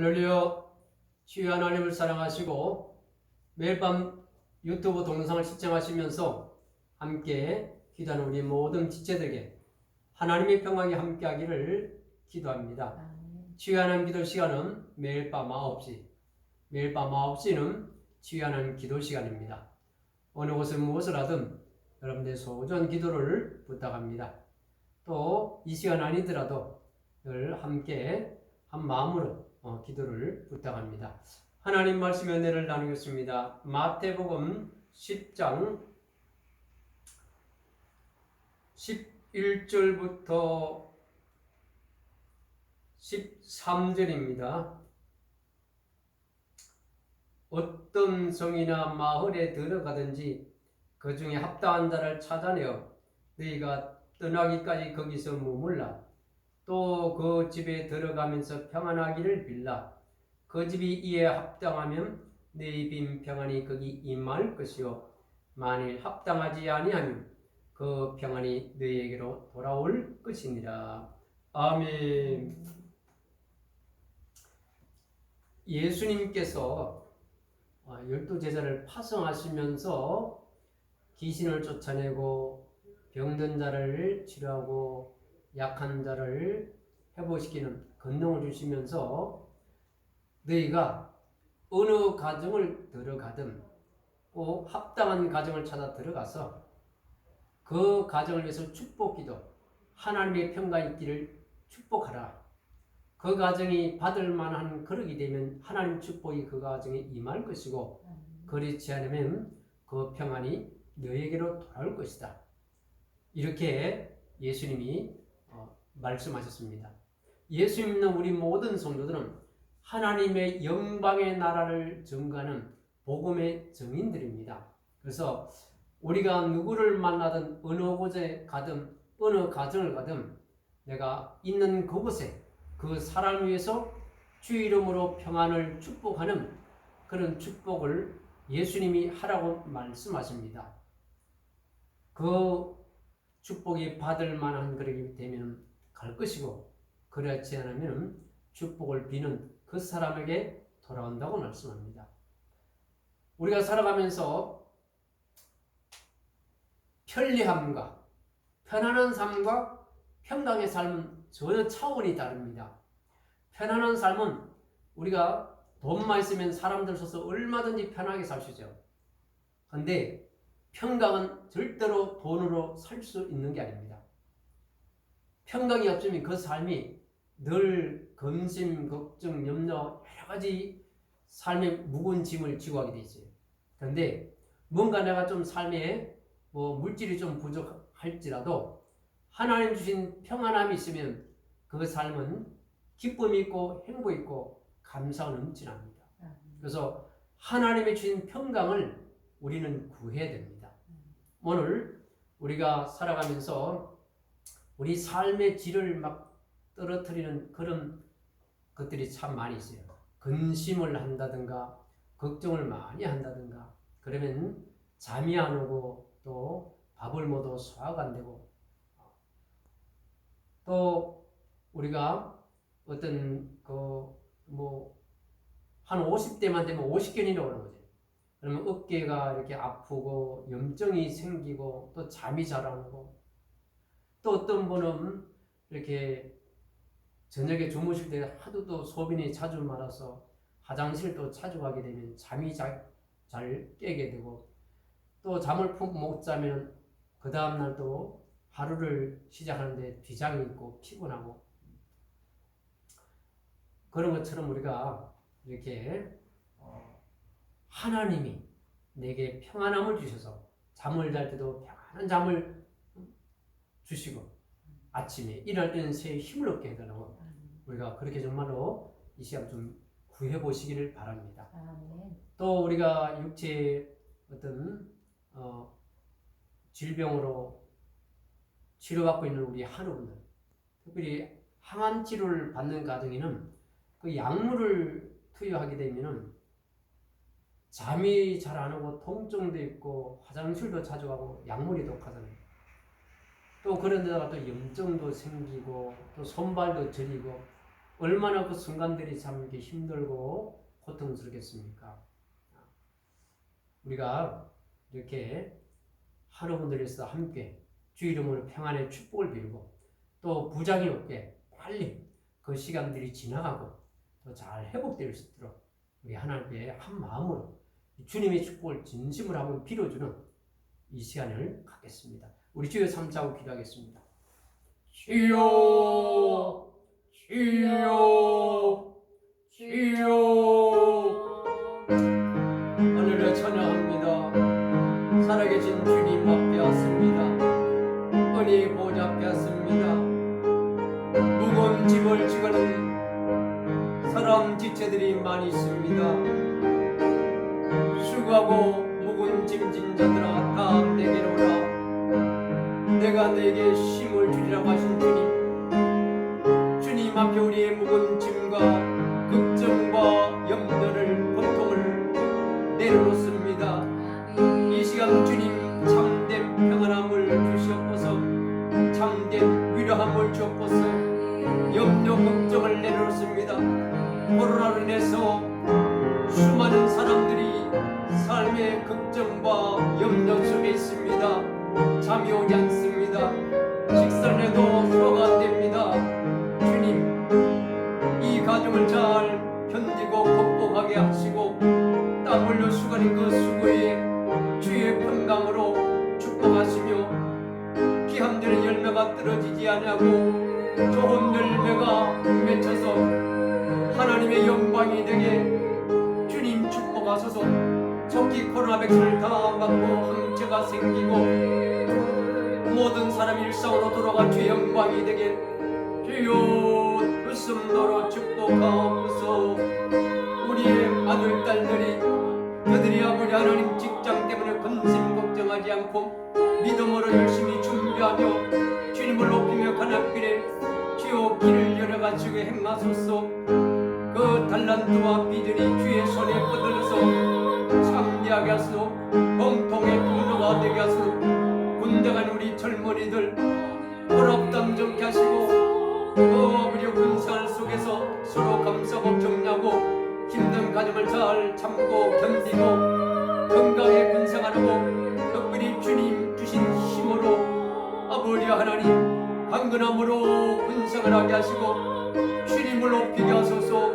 할렐루야 주여 하나님을 사랑하시고 매일 밤 유튜브 동영상을 시청하시면서 함께 기도하는 우리 모든 지체들에게 하나님의 평강이 함께하기를 기도합니다. 주여 하나님 기도 시간은 매일 밤 9시 매일 밤 9시는 주여 하나님 기도 시간입니다. 어느 곳에 무엇을 하든 여러분들의 소중한 기도를 부탁합니다. 또 이 시간 아니더라도 늘 함께 한 마음으로 어, 기도를 부탁합니다. 하나님 말씀의 은혜를 나누겠습니다. 마태복음 10장 11절부터 13절입니다. 어떤 성이나 마을에 들어가든지 그 중에 합당한 자를 찾아내어 너희가 떠나기까지 거기서 머물라. 또 그 집에 들어가면서 평안하기를 빌라. 그 집이 이에 합당하면 너희 빈 평안이 거기 임할 것이요. 만일 합당하지 아니하면 그 평안이 너희에게로 돌아올 것이니라. 아멘. 예수님께서 어, 열두 제자를 파송하시면서 귀신을 쫓아내고 병든 자를 치료하고 약한 자를 회복시키는 권능을 주시면서 너희가 어느 가정을 들어가든 꼭 합당한 가정을 찾아 들어가서 그 가정을 위해서 축복기도 하나님의 평가 있기를 축복하라. 그 가정이 받을 만한 그릇이 되면 하나님 축복이 그 가정에 임할 것이고 그렇지 않으면 그 평안이 너에게로 돌아올 것이다. 이렇게 예수님이 어, 말씀하셨습니다. 예수 믿는 우리 모든 성도들은 하나님의 영광의 나라를 증거하는 복음의 증인들입니다. 그래서 우리가 누구를 만나든 어느 곳에 가든 어느 가정을 가든 내가 있는 그곳에 그 사람 위해서 주 이름으로 평안을 축복하는 그런 축복을 예수님이 하라고 말씀하십니다. 그 축복이 받을 만한 그릇이 되면 갈 것이고 그렇지 않으면 축복을 비는 그 사람에게 돌아온다고 말씀합니다. 우리가 살아가면서 편리함과 편안한 삶과 평강의 삶은 전혀 차원이 다릅니다. 편안한 삶은 우리가 돈만 있으면 사람들 서서 얼마든지 편하게 살 수 있죠. 근데 평강은 절대로 돈으로 살 수 있는 게 아닙니다. 평강이 없으면 그 삶이 늘 근심, 걱정, 염려, 여러 가지 삶의 무거운 짐을 지고 하게 되죠. 그런데 뭔가 내가 좀 삶에 뭐 물질이 좀 부족할지라도 하나님 주신 평안함이 있으면 그 삶은 기쁨이 있고 행복 있고 감사가 넘치납니다. 그래서 하나님의 주신 평강을 우리는 구해야 됩니다. 오늘 우리가 살아가면서 우리 삶의 질을 막 떨어뜨리는 그런 것들이 참 많이 있어요. 근심을 한다든가 걱정을 많이 한다든가 그러면 잠이 안 오고 또 밥을 먹어도 소화가 안 되고 또 우리가 어떤 그 뭐 한 50대만 되면 50견이라고 하는 거죠. 그러면 어깨가 이렇게 아프고 염증이 생기고 또 잠이 잘 안 오고 또 어떤 분은 이렇게 저녁에 주무실 때 하도 또 소변이 자주 말아서 화장실도 자주 가게 되면 잠이 잘, 잘 깨게 되고 또 잠을 푹 못 자면 그 다음날 또 하루를 시작하는데 뒤장이 있고 피곤하고 그런 것처럼 우리가 이렇게 어, 하나님이 내게 평안함을 주셔서 잠을 잘 때도 평안한 잠을 주시고 아침에 일어날 때는 새 힘을 얻게 해달라고 우리가 그렇게 정말로 이 시간 좀 구해 보시기를 바랍니다. 또 우리가 육체 어떤 어, 질병으로 치료받고 있는 우리 한우분들 특별히 항암 치료를 받는 가정에는 그 약물을 투여하게 되면은 잠이 잘 안 오고 통증도 있고 화장실도 자주 가고 약물이 독하잖아요. 또 그런 데다가 또 염증도 생기고 또 손발도 저리고 얼마나 그 순간들이 참 이렇게 힘들고 고통스럽겠습니까? 우리가 이렇게 하루분들에서 함께 주 이름으로 평안의 축복을 빌고 또 부장이 없게 빨리 그 시간들이 지나가고 또 잘 회복될 수 있도록 우리 하나님께 한 마음으로 주님의 축복을 진심으로 한번 빌어주는 이 시간을 갖겠습니다. 우리 주여 삼자고 기도하겠습니다. 주여, 주여, 주여. 오늘을 찬양합니다. 살아계신 주님 앞에 왔습니다. 은혜 보좌 앞에 왔습니다. 무거운 짐을 지고는 사람 지체들이 많이 있습니다. 수고하고 무거운 짐진 자들아 다 내게로 오라. 내가 내게 힘을 주리라고 하신 주님. 주님 앞에 우리의 무거 코로나 백신을 다 맞고 항체가 생기고 모든 사람이 일상으로 돌아가 주의 영광이 되게 주여 웃음도로 축복하옵소서. 우리의 아들 딸들이 그들이 아버지 하나님 직장 때문에 근심 걱정하지 않고 믿음으로 열심히 준비하며 주님을 높이며 가는 길에 주여 길을 열어가지고 행하소서. 그 달란트와 비들이 주의 손에 뻗어서 참되하게 하소서. 공통의 통로가 되게 하소서. 군대 간 우리 젊은이들 적게 하시고 그 아버지 군생활 속에서 서로 감싸고 격려하고 힘든 가정을 잘 참고 견디고 건강에 군생활하고 특별히 주님 주신 힘으로 아버지 하나님 한근함으로 군생활하게 하시고 주님을 높이게 하소서.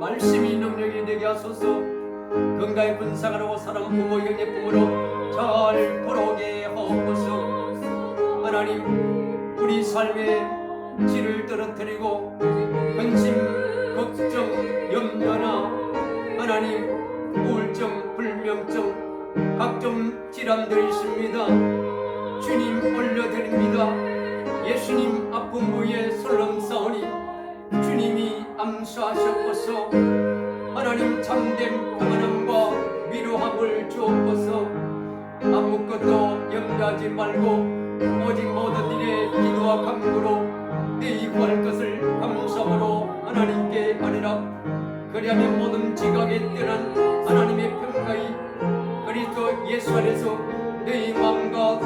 말씀이 능력이 되게 하소서 건강에 군생활하고 사랑 부모 형제 부모로 잘 돌아오게 하옵소서. 하나님 우리 삶의 질을 떨어뜨리고 근심 걱정 염려나 하나님 우울증 불명증 각종 질환들이 있습니다. 주님 올려드립니다. 예수님 아픈 부위에 설렁 싸우니 주님이 암수하셨소서 하나님 참된 평안함과 위로함을 주옵소서. 아무것도 염려하지 말고 오직 모든 일에 기도와 간구로 내 구할 것을 감사함으로 하나님께 아뢰라. 그리하면 모든 지각에 뛰어난 하나님의 평가이 그리스도 예수 안에서 내 마음과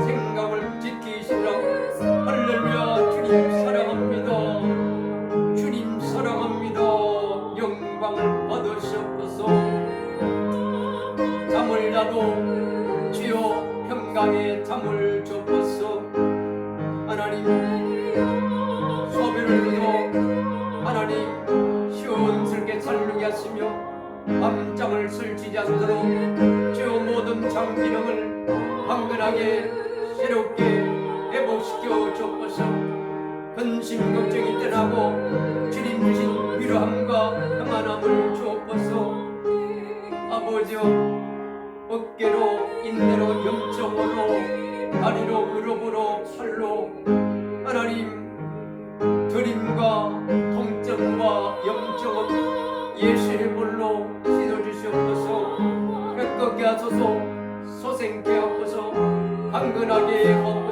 않도록 주여 모든 장기능을 황근하게 새롭게 회복시켜 주옵소서. 근심 걱정이 떠나고 주님 주신 위로함과 평안함을 주옵소서. 아버지여 어깨로 인내로 염증으로 다리로 무릎으로 팔로 하나님 드림과 통증과 염증은 예수 하소서 소생케 하옵소서 강건하게 하옵소서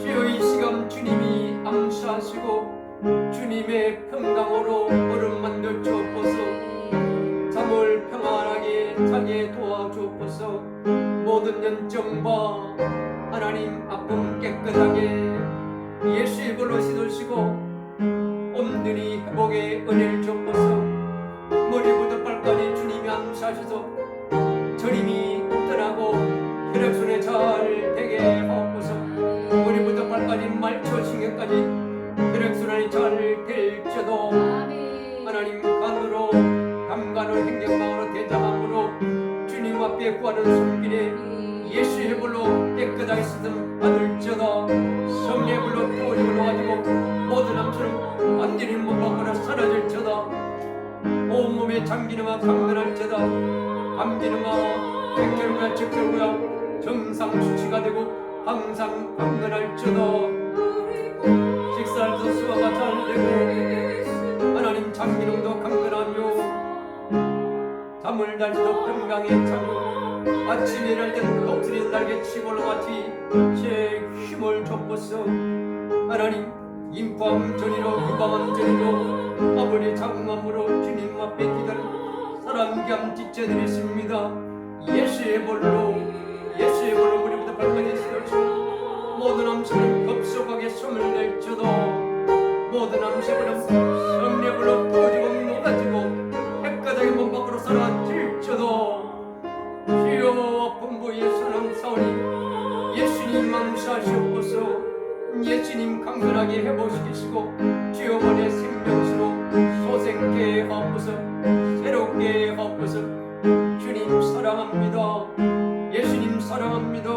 주여 이 시간 주님이 암시하시고 주님의 평강으로 얼음 만들 주옵소서. 잠을 평안하게 자게 도와주옵소서. 모든 연정과 하나님 아픔 깨끗하게 예수의 볼로 씻으시고 온전히 회복의 은혜를 온몸에 장기능아 강건할지어다 감기능아 백혈구야 적혈구야 정상 수치가 되고 항상 강건할지어다. 식사할 때 수화가 잘 되고 하나님 장기능도 강건하며 잠을 잘지도 건강에 차고 아침에 일할 땐 독수리 날개 치고 올라가지. 제 힘을 줬소서 하나님 인포함 전이로 유방함 전이로 아버지 자궁함으로 주님 겸 지체드렸습니다. 예수의 볼로 예수의 볼로 우리부터 발까지 쓰러지고 모든 암시는 급속하게 숨을 낼지도 모든 암시는 성례불로 터지고 녹아지고 깨끗하게 몸 밖으로 사라질지도 주여 본부의 사랑 사오니 예수님 망사시옵소서. 예수님 강건하게 회복시키시고 주여번의 새롭게 하옵소서 주님 사랑합니다. 예수님 사랑합니다.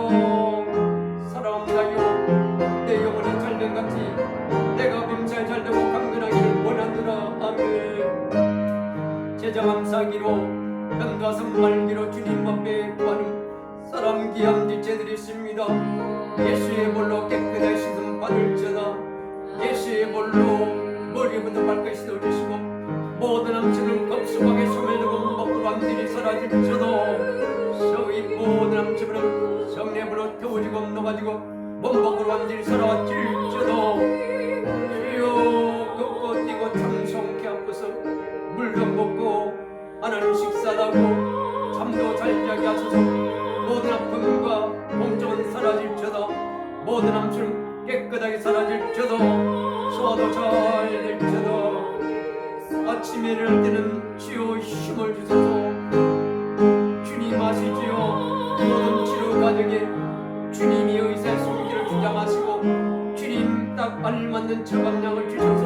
사랑합니다요 내 영혼이 잘된 같이 내가 범사에 잘되고 강건하기를 원하노라. 아멘. 제자 감사기로 현가선 말기로 주님 앞에 구하는 사람 귀한 지체들이 있습니다. 예수의 볼로 깨끗하게 씻음 받을지어다 예수의 볼로 머리부터 발끝이 씻어주시고 모든 암치를 겁수하게 소멸 태워지고 녹아지고 몸 밖으로 완전히 사라질지어다 주여 걷고 뛰고 참송케 하옵소서 물도 먹고 하나님 식사하고 잠도 잘 자게 하소서. 모든 아픔과 공적은 사라질지어다. 모든 암춤 깨끗하게 사라질지어다. 소화도 잘 될지어다. 아침에 일어날 때는 주여 힘을 주소서. 주님 아시지요? 모든 치료 과정에 딱 알맞는 처방약을 주셔서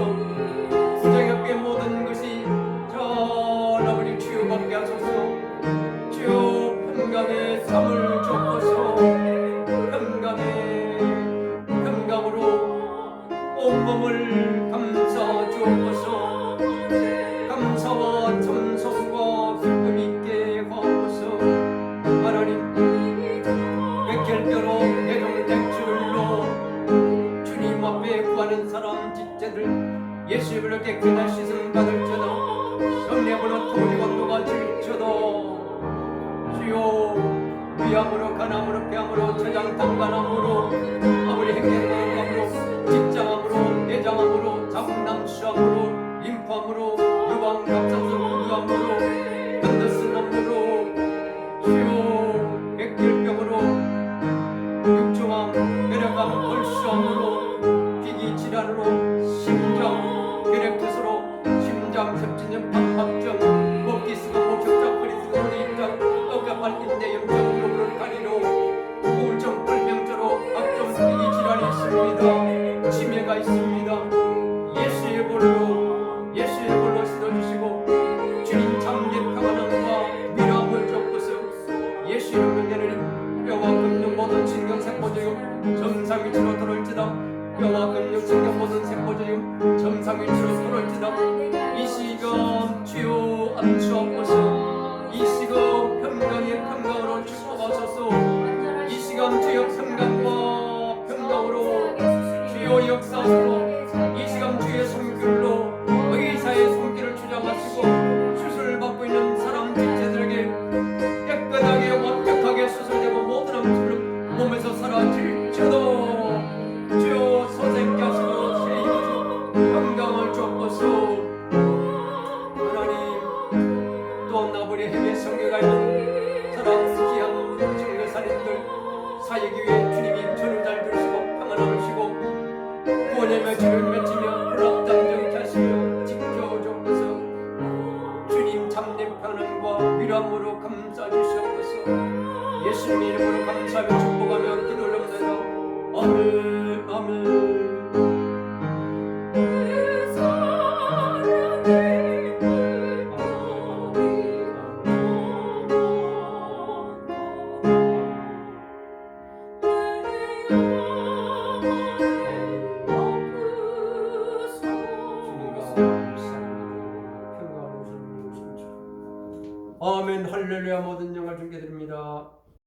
예수님 이름으로 감사하며 축복하며 기도를 올려보세요 아멘 아멘.